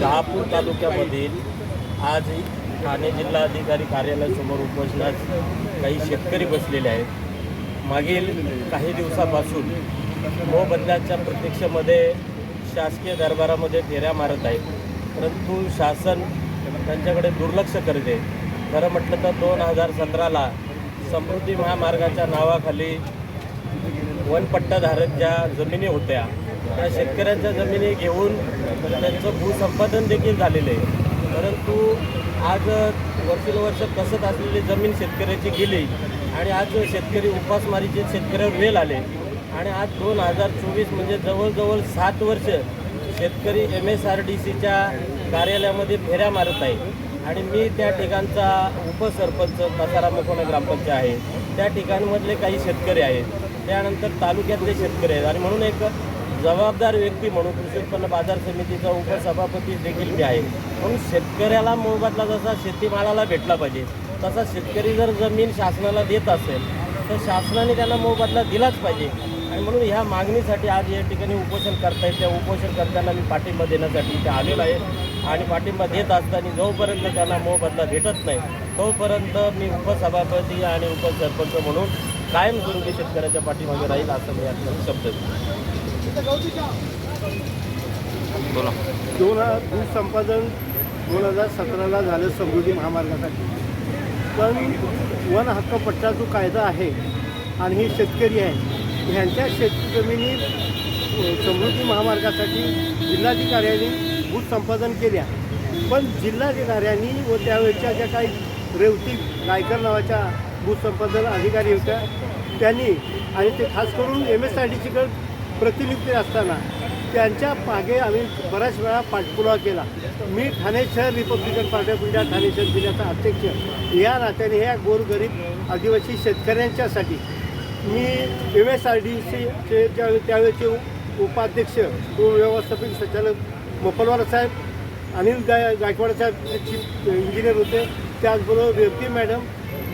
शहापूर तालुक्यामधील आज ठाणे जिल्हाधिकारी कार्यालयासमोर उपोषणास काही शेतकरी बसलेले आहेत. मागील काही दिवसापासून मोबदल्याच्या प्रतीक्षेमध्ये शासकीय दरबारामध्ये फेऱ्या मारत आहेत. परंतु शासन त्यांच्याकडे दुर्लक्ष करते. खरं म्हटलं तर दोन हजार सतराला समृद्धी महामार्गाच्या नावाखाली वनपट्टाधारक ज्या जमिनी होत्या त्या शेतकऱ्यांच्या जमिनी घेऊन त्यांचं भूसंपादन देखील झालेलं आहे. परंतु आज वर्षानुवर्ष कसत असलेली जमीन शेतकऱ्याची गेली आणि आज शेतकरी उपासमारीचे शेतकऱ्यावर वेल आले. आणि आज दोन हजार चोवीस म्हणजे जवळजवळ सात वर्ष शेतकरी एम एस आर डी सीच्या कार्यालयामध्ये फेऱ्या मारत आहे. आणि मी त्या ठिकाणचा उपसरपंच कसारा मुखोना ग्रामपंचायत आहे. त्या ठिकाणमधले काही शेतकरी आहेत. त्यानंतर तालुक्यातले शेतकरी आहेत. आणि म्हणून एक जबाबदार व्यक्ती म्हणून कृषी उत्पन्न बाजार समितीचा उपसभापती देखील मी आहे. म्हणून शेतकऱ्याला मोबदला जसा शेतीमालाला भेटला पाहिजे तसा शेतकरी जर जमीन शासनाला देत असेल तर शासनाने त्यांना मोबदला दिलाच पाहिजे. आणि म्हणून ह्या मागणीसाठी आज या ठिकाणी उपोषण करतायत. त्या उपोषण करताना मी पाठिंबा देण्यासाठी इथे आलेलो आहे. आणि पाठिंबा देत असताना जोपर्यंत त्यांना मोबदला भेटत नाही तोपर्यंत मी उपसभापती आणि उपसरपंच म्हणून कायमस्वरूपी शेतकऱ्याच्या पाठीमागे राहील असं मी आता शब्द बोला. दोन दूध संपादन दोन हजार सतराला झालं समृद्धी महामार्गासाठी. पण वन हक्क पट्टा जो कायदा आहे आणि हे शेतकरी आहे ह्यांच्या शेतजमिनी समृद्धी महामार्गासाठी जिल्हाधिकाऱ्यांनी भूत संपादन केल्या. पण जिल्हाधिकाऱ्यांनी व त्यावेळच्या ज्या काही रेवती गायकर नावाच्या भूत संपादन अधिकारी होत्या त्यांनी आणि ते खास करून एम एस आय डी सीकडे प्रतिनिधी असताना त्यांच्या मागे आम्ही बऱ्याच वेळा पाठपुरावा केला. मी ठाणे शहर Republican party of India Thane शहर जिल्ह्याचा अध्यक्ष. या नात्याने ह्या गोरगरीब आदिवासी शेतकऱ्यांच्यासाठी मी एम एस आर डी सीचे ज्या त्यावेळेचे उपाध्यक्ष व व्यवस्थापक संचालक मोपलवार साहेब अनिल गाय गायकवाड साहेब चीफ इंजिनियर होते. त्याचबरोबर रेवती मॅडम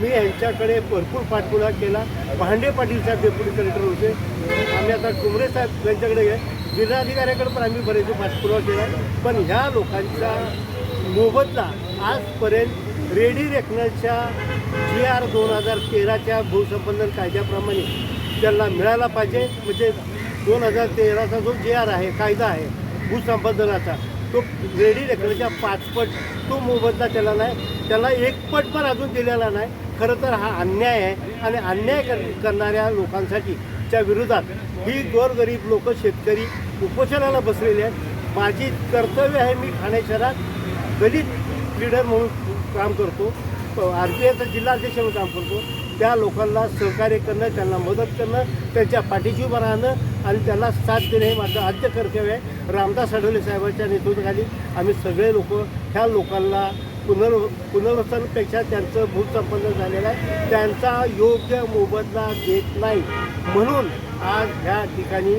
मी यांच्याकडे भरपूर पाठपुरा केला. भांडे पाटील साहेब डेप्युटी कलेक्टर होते. आम्ही आता कुमरे साहेब यांच्याकडे जिल्हाधिकाऱ्याकडे पण आम्ही बरेच पाठपुरावा केला. पण ह्या लोकांचा मोबदला आजपर्यंत रेडी रेकनरच्या जी आर दोन हजार तेराच्या भूसंपादन कायद्याप्रमाणे त्यांना मिळाला पाहिजे. म्हणजे दोन हजार तेराचा जो जे आर आहे कायदा आहे भूसंपादनाचा. तो रेडी रेकनरच्या पाचपट तो मोबदला त्याला नाही. त्याला एक पट पण अजून दिलेला नाही. खरं तर हा अन्याय आहे आणि अन्याय कर करणाऱ्या लोकांसाठी च्या विरोधात ही गोरगरीब लोक शेतकरी उपोषणाला बसलेले आहेत. माझी कर्तव्य आहे मी ठाणे शहरात दलित लीडर म्हणून काम करतो. आर पी आयचा जिल्हाध्यक्ष म्हणून काम करतो. त्या लोकांना सहकार्य करणं त्यांना मदत करणं त्यांच्या पाठीशी उभं राहणं आणि त्यांना साथ देणं हे माझं आद्य कर्तव्य आहे. रामदास आठवले साहेबांच्या नेतृत्वाखाली आम्ही सगळे लोक ह्या लोकांना पुनर् पुनर्वसनपेक्षा त्यांचं भूसंपन्न झालेलं आहे. त्यांचा योग्य मोबदला देत नाही. म्हणून आज ह्या ठिकाणी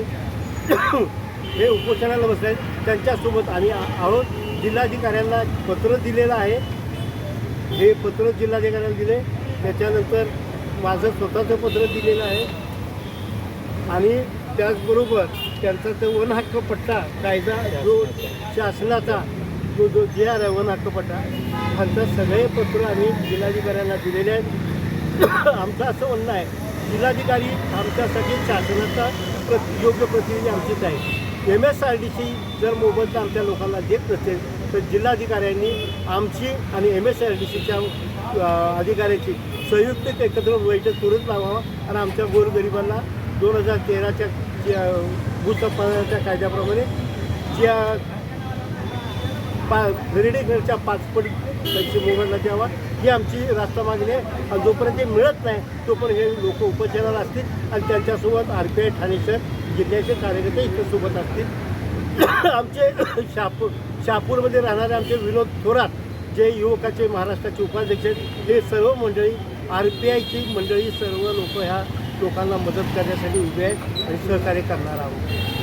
हे उपोषणाला बसले आहेत. त्यांच्यासोबत आम्ही आहोत. जिल्हाधिकाऱ्यांना पत्र दिलेलं आहे. हे पत्र जिल्हाधिकाऱ्यांना दिले. त्याच्यानंतर माझं स्वतःचं पत्र दिलेलं आहे. आणि त्याचबरोबर त्यांचा ते वन हक्क पट्टा कायदा जो शासनाचा जो जो जे आर आहे वन हक्क पट्टा ह्यांचं सगळे पत्र आम्ही जिल्हाधिकाऱ्यांना दिलेले आहेत. आमचं असं म्हणणं आहे जिल्हाधिकारी आमच्यासाठी शासनाचा प्रति योग्य प्रतिनिधी आमचीच आहे M S R D C जर मोबदला आमच्या लोकांना देत नसेल तर जिल्हाधिकाऱ्यांनी आमची आणि एम एस आर डी सीच्या अधिकाऱ्याची संयुक्त एकत्र बैठक करून लावावा आणि आमच्या गोरगरिबांना दोन हजार तेराच्या भूसंपादनाच्या कायद्याप्रमाणे ज्या पा रेडीकडच्या पाचपट त्यांची मोबाईलला द्यावा. ही आमची रास्ता मागणी आहे. आणि जोपर्यंत ते मिळत नाही तोपर्यंत हे लोक उपचाराला असतील आणि त्यांच्यासोबत आर पी आय ठाणे शहर जिल्ह्याचे कार्यकर्ते इथे सोबत असतील. आमचे शापूर शापूरमध्ये राहणारे आमचे विनोद थोरात जे युवकाचे महाराष्ट्राचे उपाध्यक्ष आहेत हे सर्व मंडळी आर पी आयची मंडळी सर्व लोक ह्या लोकांना मदत करण्यासाठी उभे आहेत आणि सहकार्य करणार आहोत.